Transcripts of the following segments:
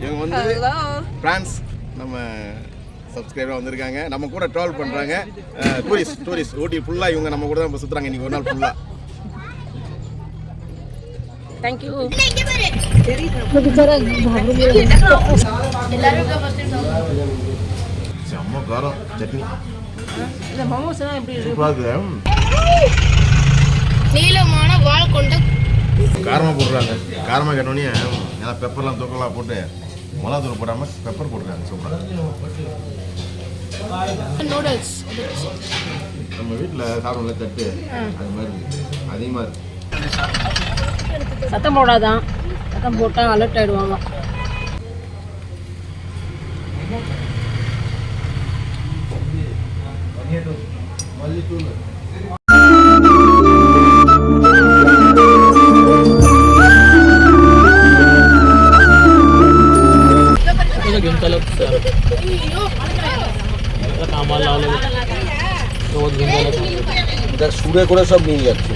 இவங்க வந்து பிரான்ஸ் நம்ம சப்ஸ்கிரைபராக வந்திருக்காங்க. நம்ம கூட ட்ராவல் பண்ணுறாங்க டூரிஸ்ட் டூரிஸ்ட் ஊட்டி ஃபுல்லாக இவங்க நம்ம கூட தான் இப்போ சுற்றுறாங்க இன்றைக்கி ஒரு நாள் ஃபுல்லாக தேங்க்யூ செம்ம காரம். சட்னி. இந்த மோமோஸ்லாம் எப்படி நீளமான வால் கொண்ட காரமாக போடுறாங்க காரமாக கேட்டோன்னே ஏன்னா பெப்பர்லாம் தூக்கலாக போட்டு மிளகா தூள் போடாமல் பெப்பர் போட்டுருக்காங்க சூப்பராக நூடுல்ஸ் நம்ம வீட்டில் சாப்பிடல தட்டு அது மாதிரி அதிகமாக இருக்குது சத்தம் போடாதான். சத்தம் போட்டால் அலர்ட் ஆகிடுவாங்க மல்லித்தூள். গ্রুপে করে সব নিয়ে যাচ্ছে।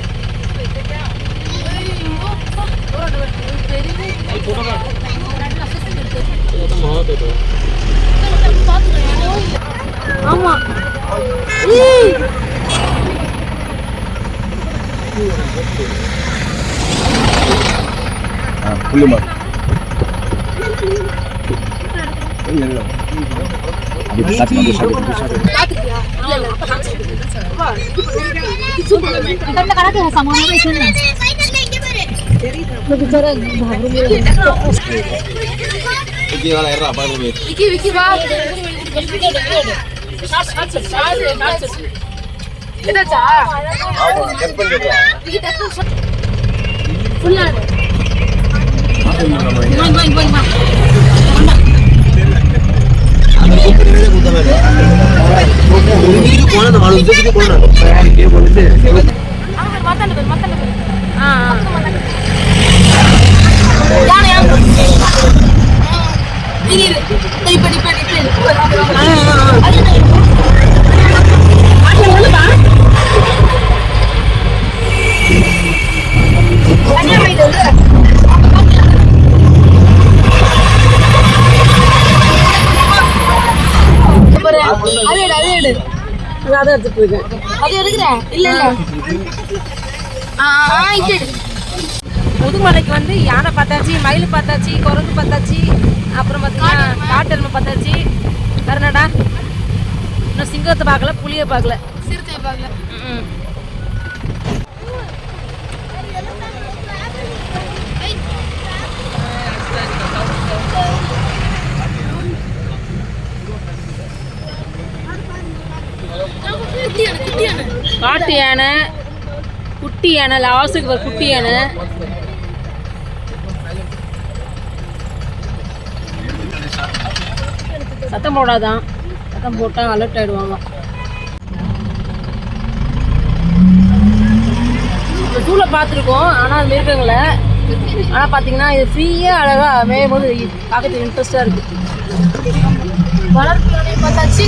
হ্যাঁ, খুলে মার। ஆமா புள்ளிமார் விக்கி விக்கி வா எதாச்சா ஃபுல்லா மத்தாண்டு பேர் மத்தாண்டு பேர் ஆ ஆ. யானை யானை இரு இரு இப்ப எடுத்துட்டு இருக்கேன் அது எடுக்கிறேன் இல்ல இல்ல. ஆ ஆ இது எடு. முதுமலைக்கு வந்து யானை பார்த்தாச்சு மயில் பார்த்தாச்சு குரங்கு பார்த்தாச்சு அப்புறம் பார்த்தீங்கன்னா காட்டெருமை பார்த்தாச்சு. கருநாடா இன்னும் சிங்கத்தை பார்க்கல புளியை பார்க்கல. சிறுத்தை பார்க்கல. ம். காட்டு யானை குட்டி யானை லாஸ்ட்டுக்கு ஒரு குட்டி யானை சத்தம் போடாதான். சத்தம் போட்டால் அலர்ட் ஆயிடுவாங்க. இந்த பார்த்துருக்கோம் ஆனால் மிருகங்களை ஆனால் பார்த்தீங்கன்னா இது ஃப்ரீயாக அழகாக மேயும் போது பார்க்கறதுக்கு இன்ட்ரெஸ்டாக இருக்குது வளர்ப்பு பார்த்தாச்சு.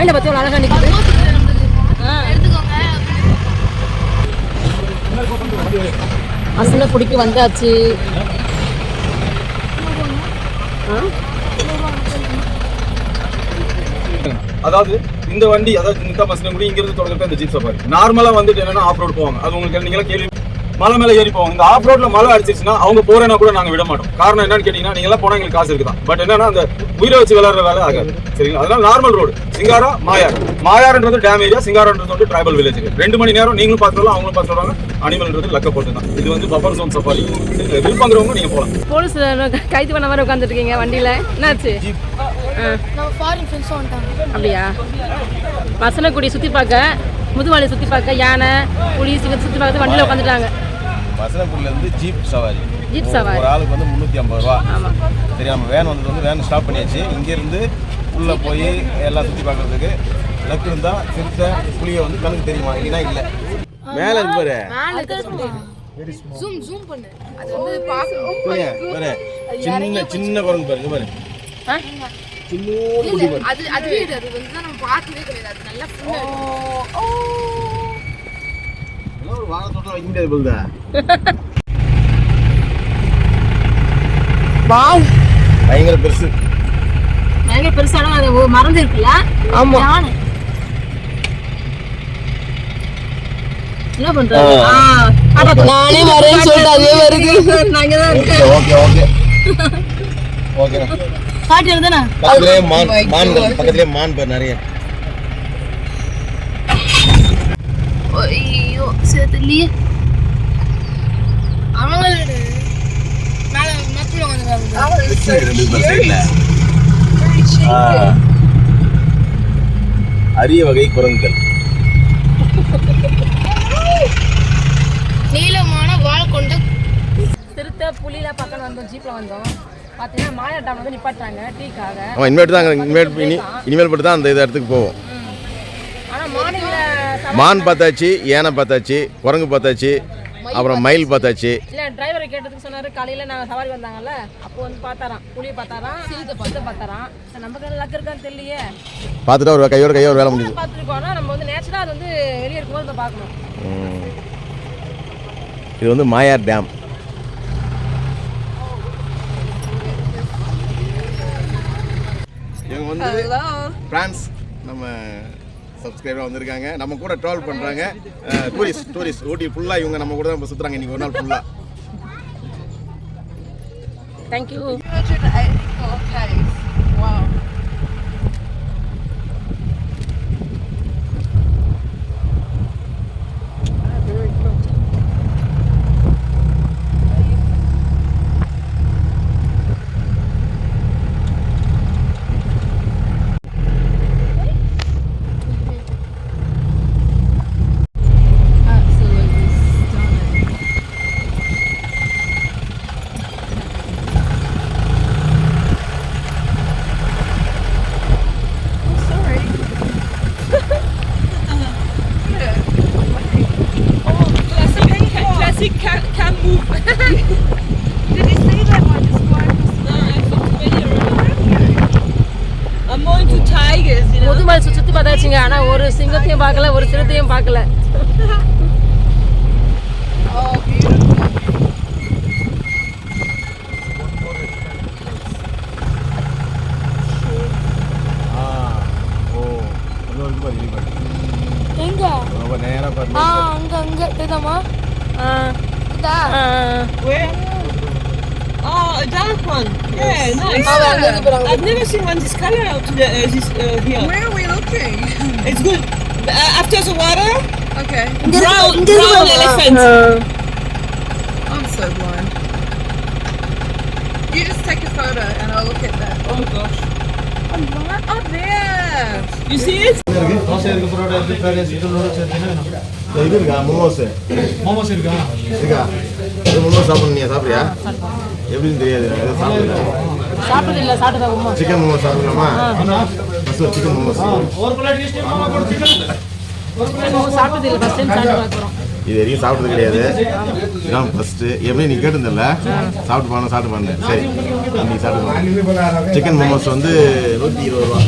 மைண்டில் பற்றி அழகாக நிற்குது எடுத்துக்கோங்க பிடிக்க வந்தாச்சு. அதாவது இந்த வண்டி அதாவது இந்த பஸ்ல கூட இங்க இருந்து தொடர்ந்து இந்த ஜீப் சஃபாரி நார்மலா வந்துட்டு என்னன்னா ஆஃப் ரோட் போவாங்க. அது உங்களுக்கு நீங்க கேள்வி மலை மேல ஏறி போவாங்க. இந்த ஆஃப் ரோட்ல மழை அடிச்சிச்சுன்னா அவங்க போறேன்னா கூட நாங்க விட மாட்டோம். காரணம் என்னன்னு கேட்டீங்கன்னா நீங்க எல்லாம் போனா எங்களுக்கு காசு இருக்குதான். பட் என்னன்னா அந்த உயிரை வச்சு விளையாடுற வேலை ஆகாது. சரிங்களா? அதனால நார்மல் ரோடு சிங்காரா மாயார் மாயார்ன்றது டேம் ஏரியா சிங்காரான்றது வந்து டிரைபல் வில்லேஜ் ரெண்டு மணி நேரம் நீங்களும் பார்த்து அவங்களும் பார்த்து சொல்றாங்க அனிமல்ன்றது லக்க போட்டு தான். இது வந்து பஃபர் ஜோன் சஃபாரி விருப்பங்கிறவங்க நீங்க போலாம். போலீஸ் கைது பண்ண மாதிரி உட்காந்துட்டு இருக்கீங்க வண்டியில்? என்னாச்சு? அப்படியா? வசனக்குடி சுற்றி பார்க்க முதுமலை சுற்றி பார்க்க யானை புலி சிங்கத்தை சுற்றி பார்க்க வண்டியில் உட்காந்துட்டாங்க வசனப்பூர்ல இருந்து ஜீப் சவாரி. ஜீப் சவாரி. ஒரு ஆளுக்கு வந்து முந்நூற்றி ஐம்பது ரூபா. சரி நம்ம வேன் வந்தது வந்து வேன் ஸ்டாப் பண்ணியாச்சு. இங்கேருந்து உள்ளே போய் எல்லாம் சுற்றி பார்க்கறதுக்கு லக்கு இருந்தால் சிறுத்தை புளியை வந்து கணக்கு தெரியுமா? இல்லைன்னா இல்லை. மேலே இருக்கு பாரு. ஜூம் ஜூம் பண்ணு அது வந்து பார்க்க புளிய பாரு. சின்ன சின்ன குரங்கு பாருங்க பாரு பாரு அது அது அது வந்து நம்ம பார்க்கவே கிடையாது. அது நல்லா ஒரு வாழை தோட்டம் வைக்க முடியாது போகுதா வாவ். பயங்கர பெருசு. பயங்கர பெருசான அது ஒரு மறந்து இருக்குல்ல? ஆமா. யானை? என்ன பண்றாங்க நானே வரேன்னு சொல்லிட்டு அதுவே வருது நான் இங்கதான் இருக்கேன். Okay okay okay. காட்டு வருதுண்ணா பக்கத்துலேயே மான் பக்கத்துலேயே மான் பேர் நிறைய. மேல மக்கள் வந்துருக்காங்க அரிய வகை குரங்குகள். நீளமான வால் கொண்ட சிறுத்தை புலிலாம் பக்கம் வந்தோம் ஜீப்ல வந்தோம். பார்த்தீங்கன்னா மாயா டாம் வந்து நிப்பாட்டாங்க டீக்காக. இனிமேட்டு தான் இனிமேல் இனி இனிமேல் மட்டும் தான் அந்த இது இடத்துக்கு போவோம். மான் பார்த்தாச்சு யானை பார்த்தாச்சு குரங்கு பார்த்தாச்சு அப்புறம் மயில் பார்த்தாச்சு. இல்ல டிரைவரை கேட்டதுக்கு சொன்னாரு காலையில நாங்க சவாரி வந்தாங்கல்ல அப்போ வந்து பார்த்தாராம் புலியை பார்த்தாராம் சிறுத்தை பார்த்து பார்த்தாராம். சரி, நமக்கு என்ன லக் இருக்கான்னு தெரியலையே. பார்த்துட்டு ஒரு கையோட கையோட வேலை முடியுது பார்த்துருக்கோம்னா நம்ம வந்து நேச்சுரலா அது வந்து வெளியே இருக்கும்போது நம்ம பார்க்கணும். இது வந்து மாயார் டேம். இவங்க வந்து பிரான்ஸ் நம்ம சப்ஸ்கிரைபராக வந்திருக்காங்க. நம்ம கூட ட்ராவல் பண்ணுறாங்க டூரிஸ்ட் டூரிஸ்ட் ஊட்டி ஃபுல்லாக இவங்க நம்ம கூட தான் சுற்றுறாங்க இன்றைக்கி ஒரு நாள் ஃபுல்லாக தேங்க்யூ அங்க இதுதாம்மா ஆ, இதா ஆ, Where? Oh, a dark one. Yeah, nice. அவ அங்க இருந்து போறாங்க I've never seen one this color out to the, uh, this, uh, here. Where looking? It's good. Uh, after the water, Okay. brown, brown பாருங்க. elephants. I'm so blind. You just take a photo and I'll look at that. Oh gosh. I'm blind. Oh, there. You see it? இது இருக்கா மோமோஸ் மோமோஸ் இருக்கா இருக்கா இது மோமோஸ் சாப்பிடணும் நீ சாப்பிட்றியா எப்படின்னு தெரியாது அது சாப்பிடல சாப்பிட்டது இல்ல சாப்பிட்டதா உமா சிக்கன் மோமோஸ் சாப்பிடலாமா ஃபஸ்ட் ஒரு சிக்கன் மோமோஸ் ஒரு பிளேட் டேஸ்ட் மாமா கூட சிக்கன் சாப்பிட்டது இல்ல ஃபர்ஸ்ட் டைம் சாப்பிட்டு பார்க்குறோம் இது வரைக்கும் சாப்பிட்டது கிடையாது இதான் ஃபஸ்ட்டு எப்படி நீ கேட்டிருந்தல சாப்பிட்டு போன சாப்பிட்டு போனேன் சரி இன்னைக்கு சாப்பிட்டு சிக்கன் மோமோஸ் வந்து நூற்றி இருபது ரூபா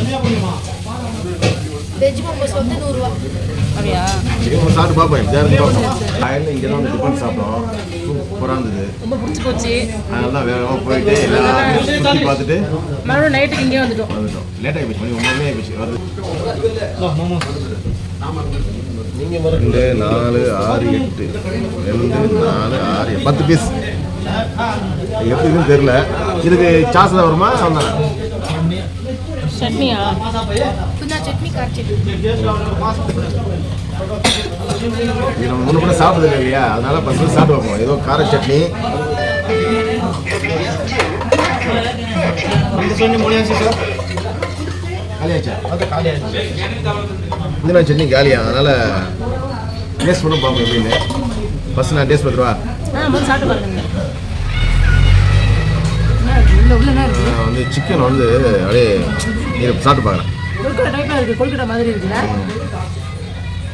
வெஜ் மோமோஸ் வந்து நூறுரூவா அப்படியா? மோமோஸ் சாப்பிட்டு பார்ப்போம் எப்படி இருந்து பார்ப்போம் காலையில் இங்கே தான் வந்து டிஃபன் சாப்பிட்டோம் சூப்பராக இருந்தது ரொம்ப பிடிச்சி போச்சு அதனால தான் வேகமாக போயிட்டு எல்லாம் சுற்றி பார்த்துட்டு மறுபடியும் நைட்டுக்கு இங்கே வந்துட்டோம். வந்துட்டோம். லேட் ஆகி போச்சு மணி ஒன்பதே ஆகி போச்சு வருது ரெண்டு நாலு ஆறு எட்டு. ரெண்டு நாலு ஆறு. பத்து பீஸ் எப்படி இருக்குன்னு தெரியல. இதுக்கு சாஸ் தான் வருமா? அவ்வளோதான் சட்னியா? சட்னி இது நம்ம முன்ன கூட சாப்பிட்டது இல்லையா? அதனால ஃபஸ்ட்டு சாப்பிட்டு வைப்போம் ஏதோ கார சட்னி. இந்த மாதிரி சட்னி காலியா? அதனால டேஸ்ட் பண்ண பார்ப்போம் எப்படின்னு. ஃபஸ்ட் நான் டேஸ்ட் இருக்கு? வந்து சிக்கன் வந்து அப்படியே சாப்பிட்டு பார்க்குறேன் மாதிரி இருக்குல்ல?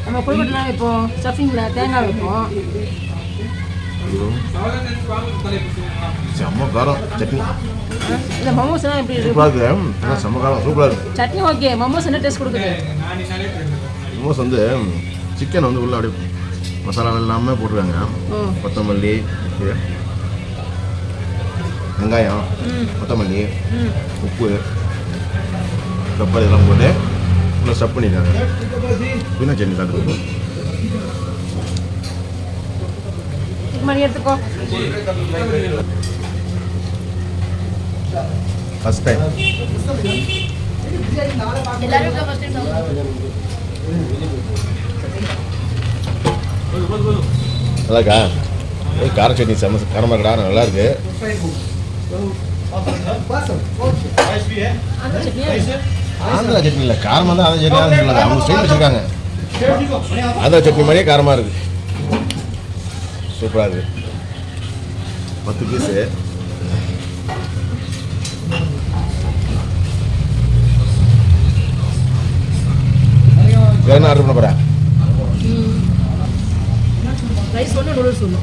நம்ம கொழுக்கட்டைனா இப்போ ஸ்டஃபிங்கில் தேங்காய் வைப்போம். செம்ம காரம். சட்னி. இந்த மமோஸ்லாம் எப்படி இருக்கு? செம்ம காரம். சூப்பராக இருக்குது சட்னி ஓகே. மமோஸ் என்ன டேஸ்ட் கொடுக்குது? மோமோஸ் வந்து சிக்கன் வந்து உள்ள அப்படியே மசாலா இல்லாமல் போட்டிருக்காங்க. கொத்தமல்லி வெங்காயம் கொத்தமல்லி உப்பு பெப்பர் இதெல்லாம் போட்டு நல்லா ஸ்டப் பண்ணிட்டாங்க. புதினா சட்னி சாப்பிட்டு ஃபஸ்ட் டைம் எல்லாரும் ஃபர்ஸ்ட் டைம் நல்லாக்கா கார சட்னி செம்ம காரமாக இருக்கடா நல்லா இருக்கு. ஆந்திரா சட்னி இல்லை காரமாக தான் ஆந்திரா சட்னி தான் சொல்லாது அவங்க ஸ்டைல் வச்சுருக்காங்க. ஆந்திரா சட்னி மாதிரியே காரமாக இருக்குது சூப்பராக இருக்குது பத்து பீஸு வேணும் என்ன ஆர்டர் பண்ண போகிறேன் ரைஸ் ஒன்று நூடுல்ஸ் ஒன்று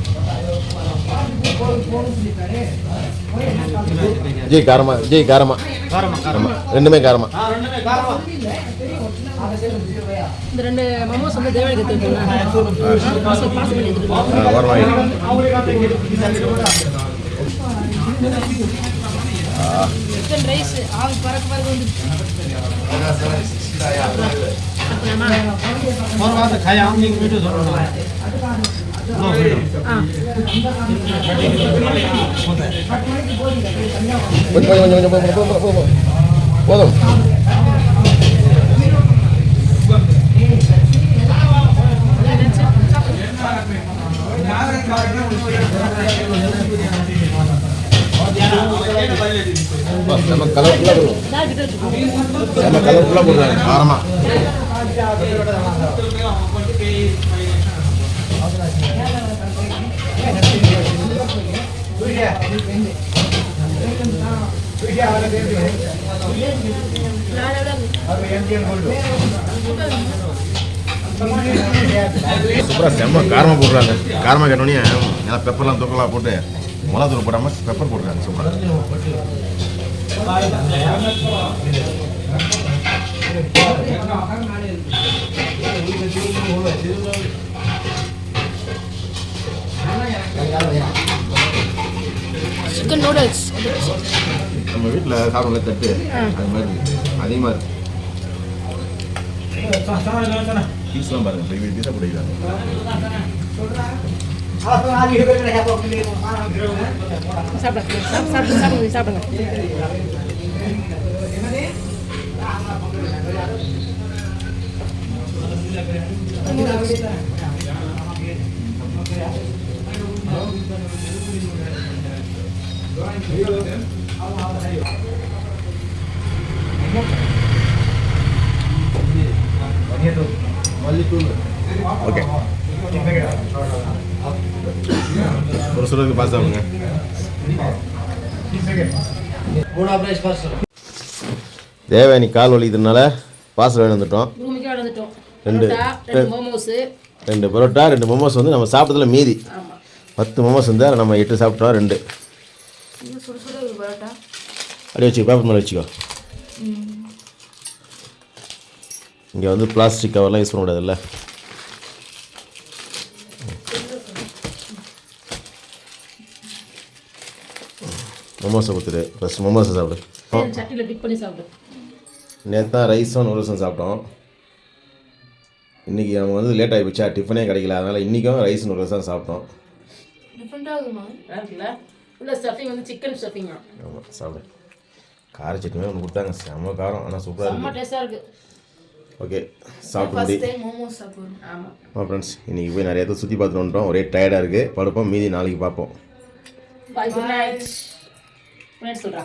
ஜி காரமா ஜி காரமா. காரமா ரெண்டுமே காரமா. இந்த ரெண்டு மமோஸ் வந்து கொஞ்சம் கொஞ்சம் கொஞ்சம் போதும். போதும் போதும் போதும் நம்ம கலர்ஃபுல்லாக போடுவோம் நம்ம கலர்ஃபுல்லாக போடுறாங்க ஆமாம் சூப்பராக செம்ம காரமாக போடுறாங்க. காரமாக கேட்டோடனே ஏன்னா பெப்பர்லாம் தூக்கலாம் போட்டு மிளகாத்தூள் போடாமல் பெப்பர் போடுறாங்க சூப்பராக சிக்கன் நூடுல்ஸ் நம்ம வீட்டில் சாப்பிடல தட்டு. அது மாதிரி. அதிகமாக இருக்கு பீஸ்லாம் பாருங்க. பெரிய பீஸாக பிடிக்கிறாங்க சாப்பிடுங்க சாப்பிடுங்க சாப்பிடுங்க சாப்பிடுங்க ஓகே ஒரு சொல்லுக்கு பாஸ் ஆகுங்க தேவயானி கால் வலிக்கிறதுனால பார்சல் வாங்கி வந்துட்டோம். ரெண்டு ரெண்டு மோமோஸு ரெண்டு பரோட்டா ரெண்டு மோமோஸ் வந்து நம்ம சாப்பிட்டதுல மீதி. பத்து மோமோஸ் வந்து நம்ம எட்டு சாப்பிட்டோம் ரெண்டு. சுடு சுடு ஒரு பரோட்டா அப்படியே வச்சுக்கோ பேப்பர் மேலே வச்சுக்கோ இங்கே வந்து பிளாஸ்டிக் கவர்லாம் யூஸ் பண்ண கூடாதுல்ல மோமோஸை கொடுத்துரு ஃபஸ்ட் மோமோஸை சாப்பிடு சட்டியில் டிப் பண்ணி சாப்பிடு நேற்று தான் ரைஸும் நூடுல்ஸும் சாப்பிட்டோம் இன்றைக்கி நம்ம வந்து லேட் ஆகிப்போச்சா டிஃபனே கிடைக்கல அதனால் இன்றைக்கும் ரைஸ் நூடுல்ஸ் தான் சாப்பிட்டோம் உள்ள ஸ்டஃபிங் வந்து சிக்கன் ஸ்டஃபிங் ஆமாம் சாப்பிடு. கார சட்னி ஒன்று கொடுத்தாங்க. செம்ம காரம் ஆனால் சூப்பராக ரொம்ப இருக்குது டேஸ்ட்டாக இருக்குது ஓகே சாப்பிட்டு மோமோஸ் சாப்பிடுறோம் ஆமாம் ஆமாம் ஃப்ரெண்ட்ஸ் இன்றைக்கி போய் நிறைய இடத்துல சுற்றி பார்த்துட்டு வந்துட்டோம். ஒரே டயர்டாக இருக்குது படுப்போம். மீதி நாளைக்கு பார்ப்போம். பாய் குட் நைட் ஃப்ரெண்ட்ஸ் சொல்கிறா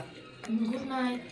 குட் நைட்